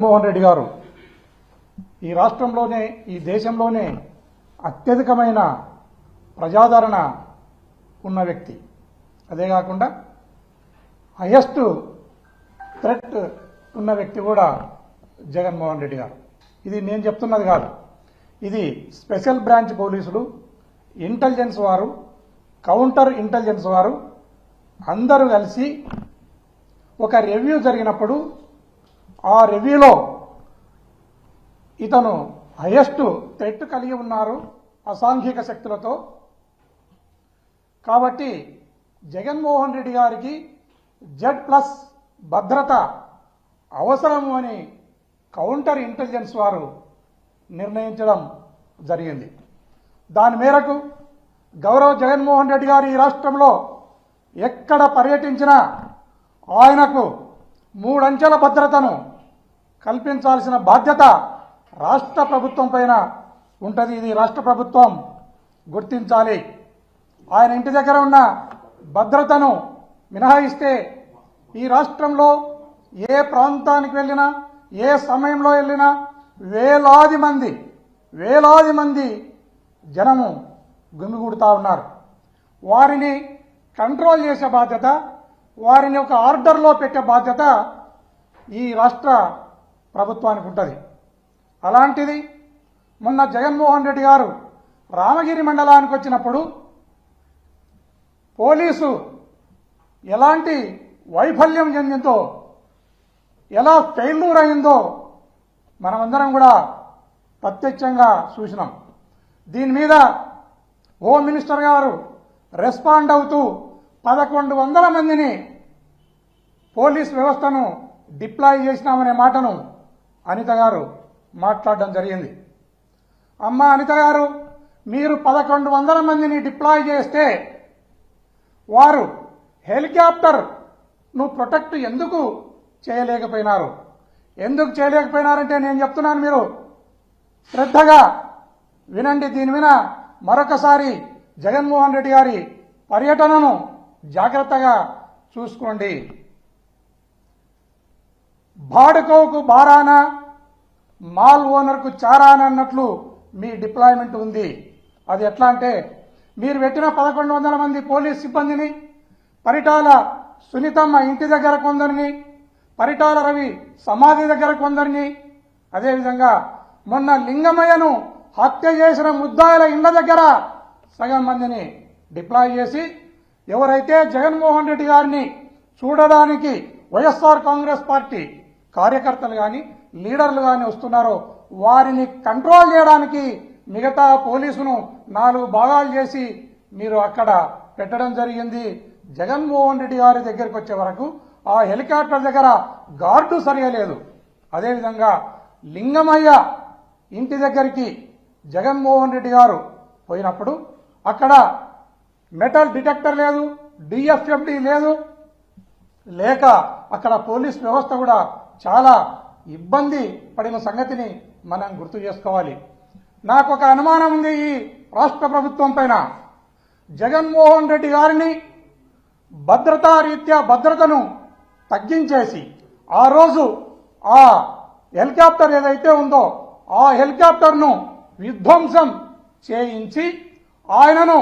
జగన్మోహన్ రెడ్డి గారు ఈ రాష్ట్రంలోనే ఈ దేశంలోనే అత్యధికమైన ప్రజాదరణ ఉన్న వ్యక్తి. అదే కాకుండా హయెస్ట్ థ్రెట్ ఉన్న వ్యక్తి కూడా జగన్మోహన్ రెడ్డి గారు. ఇది నేను చెప్తున్నది కాదు. ఇది స్పెషల్ బ్రాంచ్ పోలీసులు ఇంటెలిజెన్స్ వారు కౌంటర్ ఇంటెలిజెన్స్ వారు అందరూ కలిసి ఒక రివ్యూ జరిగినప్పుడు ఆ రివ్యూలో ఇతను హయెస్ట్ థ్రెట్ కలిగి ఉన్నారు అసాంఘిక శక్తులతో. కాబట్టి జగన్మోహన్ రెడ్డి గారికి జెడ్ ప్లస్ భద్రత అవసరము అని కౌంటర్ ఇంటెలిజెన్స్ వారు నిర్ణయించడం జరిగింది. దాని మేరకు గౌరవ జగన్మోహన్ రెడ్డి గారు ఈ రాష్ట్రంలో ఎక్కడ పర్యటించినా ఆయనకు మూడంచెల భద్రతను కల్పించాల్సిన బాధ్యత రాష్ట్ర ప్రభుత్వం పైన ఉంటుంది. ఇది రాష్ట్ర ప్రభుత్వం గుర్తించాలి. ఆయన ఇంటి దగ్గర ఉన్న భద్రతను మినహాయిస్తే ఈ రాష్ట్రంలో ఏ ప్రాంతానికి వెళ్ళినా ఏ సమయంలో వెళ్ళినా వేలాది మంది వేలాది మంది జనము గుమిగూడుతూ ఉన్నారు. వారిని కంట్రోల్ చేసే బాధ్యత వారిని ఒక ఆర్డర్లో పెట్టే బాధ్యత ఈ రాష్ట్ర ప్రభుత్వానికి ఉంటుంది. అలాంటిది మొన్న జగన్మోహన్ రెడ్డి గారు రామగిరి మండలానికి వచ్చినప్పుడు పోలీసు ఎలాంటి వైఫల్యం చెందిందో ఎలా ఫెయిల్యూర్ అయిందో మనమందరం కూడా ప్రత్యక్షంగా చూసినాం. దీని మీద హోమ్ మినిస్టర్ గారు రెస్పాండ్ అవుతూ పదకొండు వందల మందిని పోలీస్ వ్యవస్థను డిప్లాయ్ చేసినామనే మాటను అనిత గారు మాట్లాడడం జరిగింది. అమ్మ అనిత గారు మీరు పదకొండు వందల మందిని డిప్లాయ్ చేస్తే వారు హెలికాప్టర్ను ప్రొటెక్ట్ ఎందుకు చేయలేకపోయినారు? ఎందుకు చేయలేకపోయినారంటే నేను చెప్తున్నాను మీరు. శ్రద్ధగా వినండి దీని మీద మరొకసారి జగన్మోహన్ రెడ్డి గారి పర్యటనను జాగ్రత్తగా చూసుకోండి. బాడుకోకు బారాన మాల్ ఓనర్కు చారాన అన్నట్లు మీ డిప్లాయ్మెంట్ ఉంది. అది ఎట్లా అంటే మీరు పెట్టిన పదకొండు వందల మంది పోలీస్ సిబ్బందిని పరిటాల సునీతమ్మ ఇంటి దగ్గర కొందరిని పరిటాల రవి సమాధి దగ్గర కొందరిని అదేవిధంగా మొన్న లింగమయ్యను హత్య చేసిన ముద్దాయిల ఇండ్ల దగ్గర సగం మందిని డిప్లాయ్ చేసి ఎవరైతే జగన్మోహన్ రెడ్డి గారిని చూడడానికి వైఎస్ఆర్ కాంగ్రెస్ పార్టీ కార్యకర్తలు కానీ లీడర్లు కానీ వస్తున్నారో వారిని కంట్రోల్ చేయడానికి మిగతా పోలీసును నాలుగు భాగాలు చేసి మీరు అక్కడ పెట్టడం జరిగింది. జగన్మోహన్ రెడ్డి గారి దగ్గరికి వచ్చే వరకు ఆ హెలికాప్టర్ దగ్గర గార్డు సరియలేదు అదేవిధంగా లింగమయ్య ఇంటి దగ్గరికి జగన్మోహన్ రెడ్డి గారు పోయినప్పుడు అక్కడ మెటల్ డిటెక్టర్ లేదు డిఎఫ్ఎండి లేదు. లేక అక్కడ పోలీస్ వ్యవస్థ కూడా చాలా ఇబ్బంది పడిన సంగతిని మనం గుర్తు చేసుకోవాలి. నాకు ఒక అనుమానం ఉంది ఈ రాష్ట్ర ప్రభుత్వం పైన. జగన్మోహన్ రెడ్డి గారిని భద్రతా రీత్యా భద్రతను తగ్గించేసి ఆ రోజు ఆ హెలికాప్టర్ ఏదైతే ఉందో ఆ హెలికాప్టర్ను విధ్వంసం చేయించి ఆయనను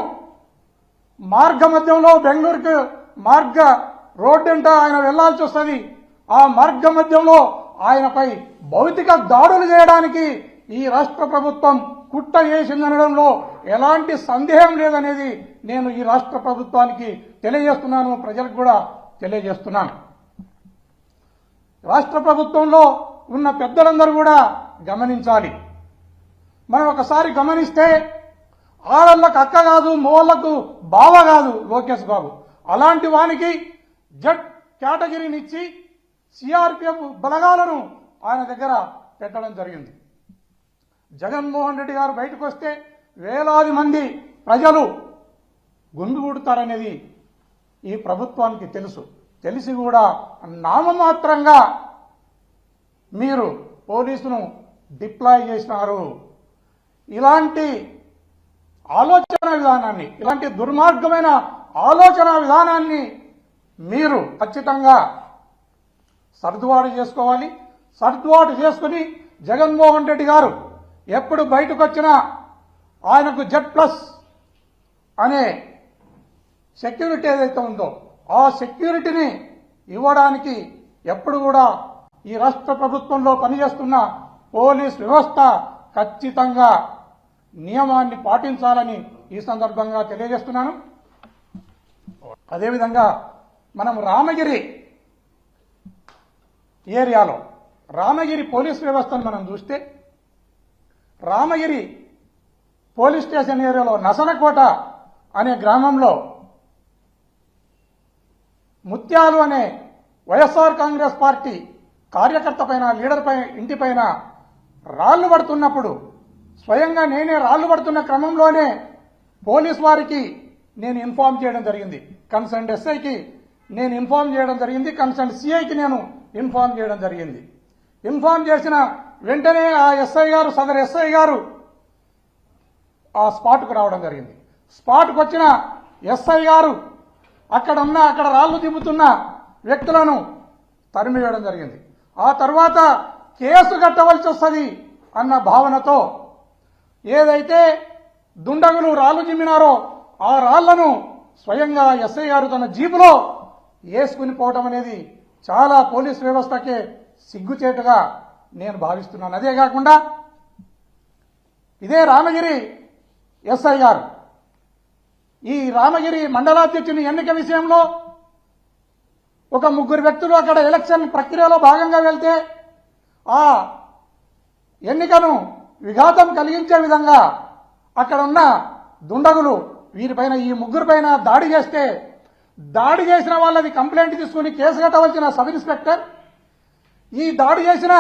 మార్గ మధ్యంలో బెంగళూరుకు మార్గ రోడ్డు అంటే ఆయన వెళ్ళాల్సి వస్తుంది. ఆ మార్గ మధ్యంలో ఆయనపై భౌతిక దాడులు చేయడానికి ఈ రాష్ట్ర ప్రభుత్వం కుట్ట చేసిందనడంలో ఎలాంటి సందేహం లేదనేది నేను ఈ రాష్ట్ర ప్రభుత్వానికి తెలియజేస్తున్నాను. ప్రజలకు కూడా తెలియజేస్తున్నాను. రాష్ట్ర ప్రభుత్వంలో ఉన్న పెద్దలందరూ కూడా గమనించాలి. మనం ఒకసారి గమనిస్తే ఆడళ్ళకు అక్క కాదు మోళ్ళకు బావ కాదు లోకేష్ బాబు. అలాంటి వానికి జడ్ కేటగిరీనిచ్చి సిఆర్పిఎఫ్ బలగాలను ఆయన దగ్గర పెట్టడం జరిగింది. జగన్మోహన్ రెడ్డి గారు బయటకు వస్తే వేలాది మంది ప్రజలు గుండుగూడుతారనేది ఈ ప్రభుత్వానికి తెలుసు. తెలిసి కూడా నామమాత్రంగా మీరు పోలీసును డిప్లాయ్ చేసినారు. ఇలాంటి ఆలోచన విధానాన్ని ఇలాంటి దుర్మార్గమైన ఆలోచన విధానాన్ని మీరు ఖచ్చితంగా సర్దుబాటు చేసుకోవాలి. సర్దుబాటు చేసుకుని జగన్మోహన్ రెడ్డి గారు ఎప్పుడు బయటకు వచ్చినా ఆయనకు జెడ్ ప్లస్ అనే సెక్యూరిటీ ఏదైతే ఉందో ఆ సెక్యూరిటీని ఇవ్వడానికి ఎప్పుడు కూడా ఈ రాష్ట్ర ప్రభుత్వంలో పనిచేస్తున్న పోలీస్ వ్యవస్థ ఖచ్చితంగా నియమాన్ని పాటించాలని ఈ సందర్భంగా తెలియజేస్తున్నాను. అదేవిధంగా మనం రామగిరి ఏరియాలో రామగిరి పోలీస్ వ్యవస్థను మనం చూస్తే రామగిరి పోలీస్ స్టేషన్ ఏరియాలో నసనకోట అనే గ్రామంలో ముత్యాలు అనే వైఎస్ఆర్ కాంగ్రెస్ పార్టీ కార్యకర్త పైన లీడర్ పైన ఇంటిపైన రాళ్ళు పడుతున్నప్పుడు స్వయంగా నేనే రాళ్ళు పడుతున్న క్రమంలోనే పోలీస్ వారికి నేను ఇన్ఫార్మ్ చేయడం జరిగింది. కన్సర్న్ ఎస్ఐకి నేను ఇన్ఫార్మ్ చేయడం జరిగింది. కన్సర్న్ సిఐకి నేను ఇన్ఫార్మ్ చేయడం జరిగింది. ఇన్ఫార్మ్ చేసిన వెంటనే ఆ ఎస్ఐ గారు సదర్ ఎస్ఐ గారు ఆ స్పాట్కు రావడం జరిగింది. స్పాట్కు వచ్చిన ఎస్ఐ గారు అక్కడ ఉన్న అక్కడ రాళ్ళు దింపుతున్న వ్యక్తులను తరిమివేయడం జరిగింది. ఆ తర్వాత కేసు కట్టవలసి వస్తుంది అన్న భావనతో ఏదైతే దుండగులు రాళ్ళు జిమ్మినారో ఆ రాళ్ళను స్వయంగా ఎస్ఐ గారు తన జీపులో వేసుకుని పోవడం అనేది చాలా పోలీస్ వ్యవస్థకే సిగ్గుచేటుగా నేను భావిస్తున్నాను. అదే కాకుండా ఇదే రామగిరి ఎస్ఐ గారు ఈ రామగిరి మండలాధ్యక్షుని ఎన్నిక విషయంలో ఒక ముగ్గురు వ్యక్తులు అక్కడ ఎలక్షన్ ప్రక్రియలో భాగంగా వెళ్తే ఆ ఎన్నికను విఘాతం కలిగించే విధంగా అక్కడ ఉన్న దుండగులు వీరిపైన ఈ ముగ్గురిపైన దాడి చేస్తే దాడి చేసిన వాళ్ళది కంప్లైంట్ తీసుకుని కేసు కట్టవలసిన సబ్ ఇన్స్పెక్టర్ ఈ దాడి చేసిన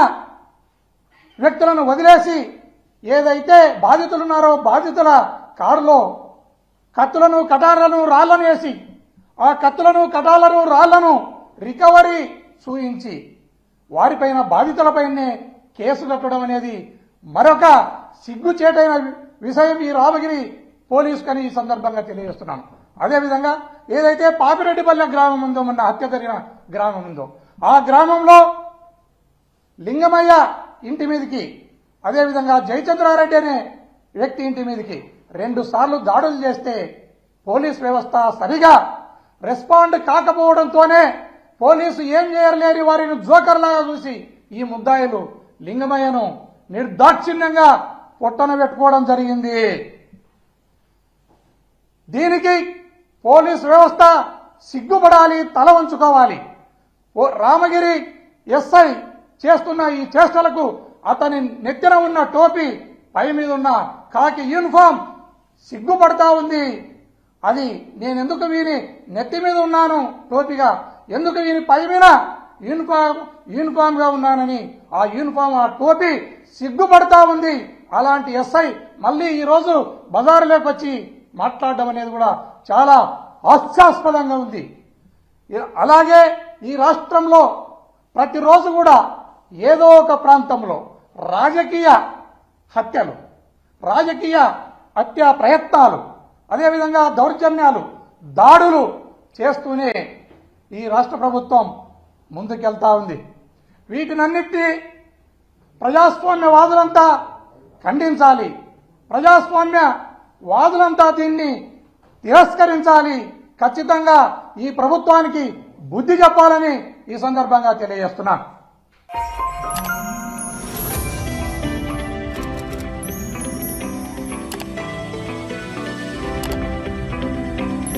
వ్యక్తులను వదిలేసి ఏదైతే బాధితులున్నారో బాధితుల కారులో కత్తులను కటార్లను రాళ్ళను వేసి ఆ కత్తులను కటాలను రాళ్ళను రికవరీ చూయించి వారిపైన బాధితులపైనే కేసు కట్టడం అనేది మరొక సిగ్గుచేటైన విషయం ఈ రామగిరి పోలీస్ కని ఈ సందర్భంగా తెలియజేస్తున్నాను. అదేవిధంగా ఏదైతే పాపిరెడ్డిపల్లె గ్రామం ఉందో మొన్న హత్య జరిగిన గ్రామం ఉందో ఆ గ్రామంలో లింగమయ్య ఇంటి మీదకి అదేవిధంగా జయచంద్రారెడ్డి అనే వ్యక్తి ఇంటి మీదకి రెండు సార్లు దాడులు చేస్తే పోలీస్ వ్యవస్థ సరిగా రెస్పాండ్ కాకపోవడంతోనే పోలీసు ఏం చేయలేని వారిని జోకర్లాగా చూసి ఈ ముద్దాయిలు లింగమయ్యను నిర్దాక్షిణ్యంగా పొట్టన పెట్టుకోవడం జరిగింది. దీనికి పోలీస్ వ్యవస్థ సిగ్గుపడాలి తల వంచుకోవాలి. ఓ రామగిరి ఎస్ఐ చేస్తున్న ఈ చేష్టలకు అతని నెత్తిన ఉన్న టోపీ పై మీద ఉన్న కాకి యూనిఫామ్ సిగ్గుపడతా ఉంది. అది నేను ఎందుకు వీని నెత్తి మీద ఉన్నాను టోపీగా? ఎందుకు వీని పై మీద యూనిఫామ్ యూనిఫామ్గా ఉన్నానని ఆ యూనిఫామ్ ఆ టోపీ సిగ్గుపడతా ఉంది. అలాంటి ఎస్ఐ మళ్ళీ ఈరోజు బజారులోకి వచ్చి మాట్లాడడం అనేది కూడా చాలా హాస్యాస్పదంగా ఉంది. అలాగే ఈ రాష్ట్రంలో ప్రతిరోజు కూడా ఏదో ఒక ప్రాంతంలో రాజకీయ హత్యలు రాజకీయ హత్యా ప్రయత్నాలు అదేవిధంగా దౌర్జన్యాలు దాడులు చేస్తూనే ఈ రాష్ట్ర ప్రభుత్వం ముందుకెళ్తా ఉంది. వీటినన్నిటినీ ప్రజాస్వామ్య వాదులంతా ఖండించాలి. ప్రజాస్వామ్య వాదులంతా దీన్ని తిరస్కరించాలి. ఖచ్చితంగా ఈ ప్రభుత్వానికి బుద్ధి చెప్పాలని ఈ సందర్భంగా తెలియజేస్తున్నాను